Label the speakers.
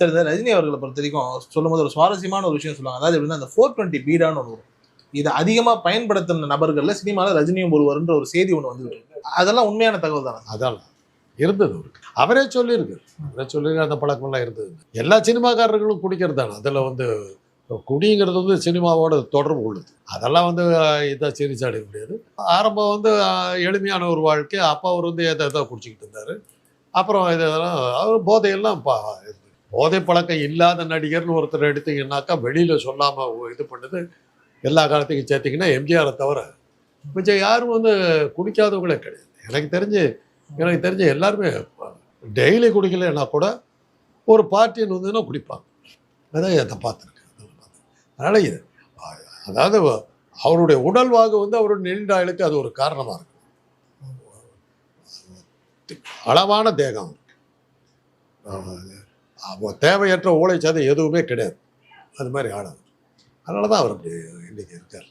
Speaker 1: சரி இந்த ரஜினி அவர்களை பொறுத்த வரைக்கும் சொல்லும்போது ஒரு சுவாரஸ்யமான ஒரு விஷயம் சொல்லுவாங்க. அதாவது எப்படின்னா அந்த ஃபோர் டுவெண்ட்டி பீடான்னு ஒன்று வரும். இதை அதிகமாக பயன்படுத்தின நபர்களில் சினிமாவில் ரஜினியும் ஒருவர்ன்ற ஒரு செய்தி ஒன்று வந்துருக்கு அதெல்லாம் உண்மையான தகவல் தானே?
Speaker 2: அதான். இருந்தது அவருக்கு. அவரே சொல்லியிருக்காரு அவரே சொல்லியிருக்காரு அந்த பழக்கமெல்லாம் இருந்தது. எல்லா சினிமாக்காரர்களும் குடிக்கிறது அதில் வந்து குடிங்கிறது வந்து சினிமாவோட தொடர்பு உள்ளது. அதெல்லாம் வந்து இதாக இதை சீரியஸாக முடியாது. ஆரம்பம் வந்து எளிமையான ஒரு வாழ்க்கை. அப்பா அவர் வந்து எதை எதை குடிச்சிக்கிட்டு இருந்தார். அப்புறம் இதெல்லாம் அவர் போதையெல்லாம் பா போதை பழக்கம் இல்லாத நடிகர்னு ஒருத்தர் எடுத்தீங்கன்னாக்கா வெளியில் சொல்லாமல் இது பண்ணுது எல்லா காலத்துக்கும் சேர்த்திங்கன்னா எம்ஜிஆரை தவிர மிச்சம் யாரும் வந்து குடிக்காதவங்களே கிடையாது. எனக்கு தெரிஞ்சு எனக்கு தெரிஞ்ச எல்லாருமே டெய்லி குடிக்கலைன்னா கூட ஒரு பார்ட்டின்னு வந்துன்னா குடிப்பாங்க. அதான் அதை பார்த்துருக்கேன். அதனால் இது அதாவது அவருடைய உடல்வாகு வந்து அவருடைய நீண்ட ஆயுளுக்கு அது ஒரு காரணமாக இருக்கும். அளவான தேகம் அவ- தேவையற்ற ஊழைச்சாதம் எதுவுமே கிடையாது. அது மாதிரி ஆடாது அதனால தான் அவர் அப்படி இன்றைக்கி இருக்கார்.